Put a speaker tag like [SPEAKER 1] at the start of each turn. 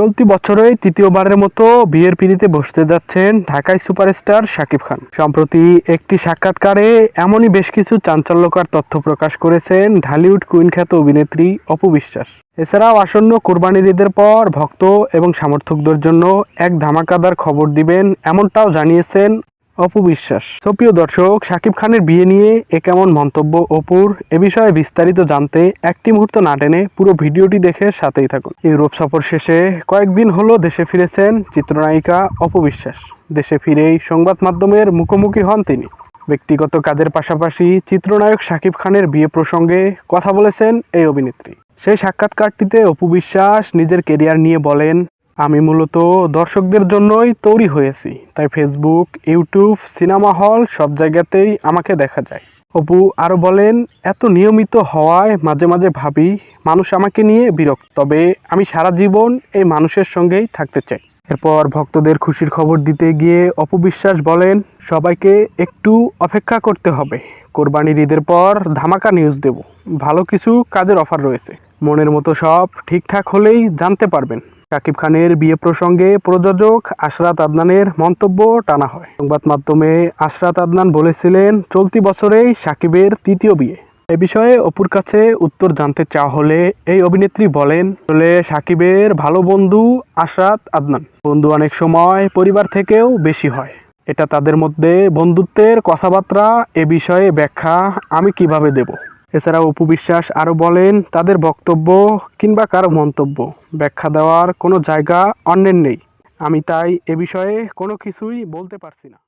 [SPEAKER 1] চলতি বছরে তৃতীয়বারের মতো বিয়ের পিড়িতে বসতে যাচ্ছেন ঢাকায় সুপারস্টার শাকিব খান। সম্প্রতি একটি সাক্ষাৎকারে এমনই বেশ কিছু চাঞ্চল্যকর তথ্য প্রকাশ করেছেন ঢালিউড কুইন খ্যাত অভিনেত্রী অপু বিশ্বাস। এছাড়াও আসন্ন কোরবানির ঈদের পর ভক্ত এবং সমর্থকদের জন্য এক ধামাকাদার খবর দিবেন এমনটাও জানিয়েছেন অপু বিশ্বাস তো প্রিয় দর্শক, শাকিব খানের বিয়ে নিয়ে এ কেমন মন্তব্য অপুর? এ বিষয়ে বিস্তারিত জানতে একটি মুহূর্ত না টেনে পুরো ভিডিওটি দেখে সাথেই থাকুন। ইউরোপ সফর শেষে কয়েকদিন হলো দেশে ফিরেছেন চিত্রনায়িকা অপবিশ্বাস। দেশে ফিরেই সংবাদ মাধ্যমের মুখোমুখি হন তিনি। ব্যক্তিগত কাজের পাশাপাশি চিত্রনায়ক শাকিব খানের বিয়ে প্রসঙ্গে কথা বলেছেন এই অভিনেত্রী। সেই সাক্ষাৎকারটিতে অপু বিশ্বাস নিজের কেরিয়ার নিয়ে বলেন আমি মূলত দর্শকদের জন্যই তৈরি হয়েছি। তাই ফেসবুক ইউটিউব সিনেমা হল সব জায়গাতেই আমাকে দেখা যায়। অপু আরও বলেন, এত নিয়মিত হওয়ায় মাঝে মাঝে ভাবি, মানুষ আমাকে নিয়ে বিরক্ত। তবে আমি সারা জীবন এই মানুষের সঙ্গেই থাকতে চাই। এরপর ভক্তদের খুশির খবর দিতে গিয়ে অপবিশ্বাস বলেন, সবাইকে একটু অপেক্ষা করতে হবে। কোরবানির ঈদের পর ধামাকা নিউজ দেব। ভালো কিছু কাজের অফার রয়েছে। মনের মতো সব ঠিকঠাক হলেই জানতে পারবেন। শাকিব খানের বিয়ে প্রসঙ্গে প্রযোজক আশরাত আদনানের মন্তব্য টানা হয়। সংবাদ মাধ্যমে আশরাত আদনান বলেছিলেন, চলতি বছরেই শাকিবের তৃতীয় বিয়ে। এ বিষয়ে অপুর কাছে উত্তর জানতে চাওয়া হলে এই অভিনেত্রী বলেন, আসলে সাকিবের ভালো বন্ধু আশরাত আদনান। বন্ধু অনেক সময় পরিবার থেকেও বেশি হয়। এটা তাদের মধ্যে বন্ধুত্বের কথাবার্তা এ বিষয়ে ব্যাখ্যা আমি কীভাবে দেব? এছাড়া অপু বিশ্বাস আরও বলেন, তাদের বক্তব্য কিংবা কারও মন্তব্য ব্যাখ্যা দেওয়ার কোনো জায়গা অন্যের নেই। আমি তাই এ বিষয়ে কোনো কিছুই বলতে পারছি না।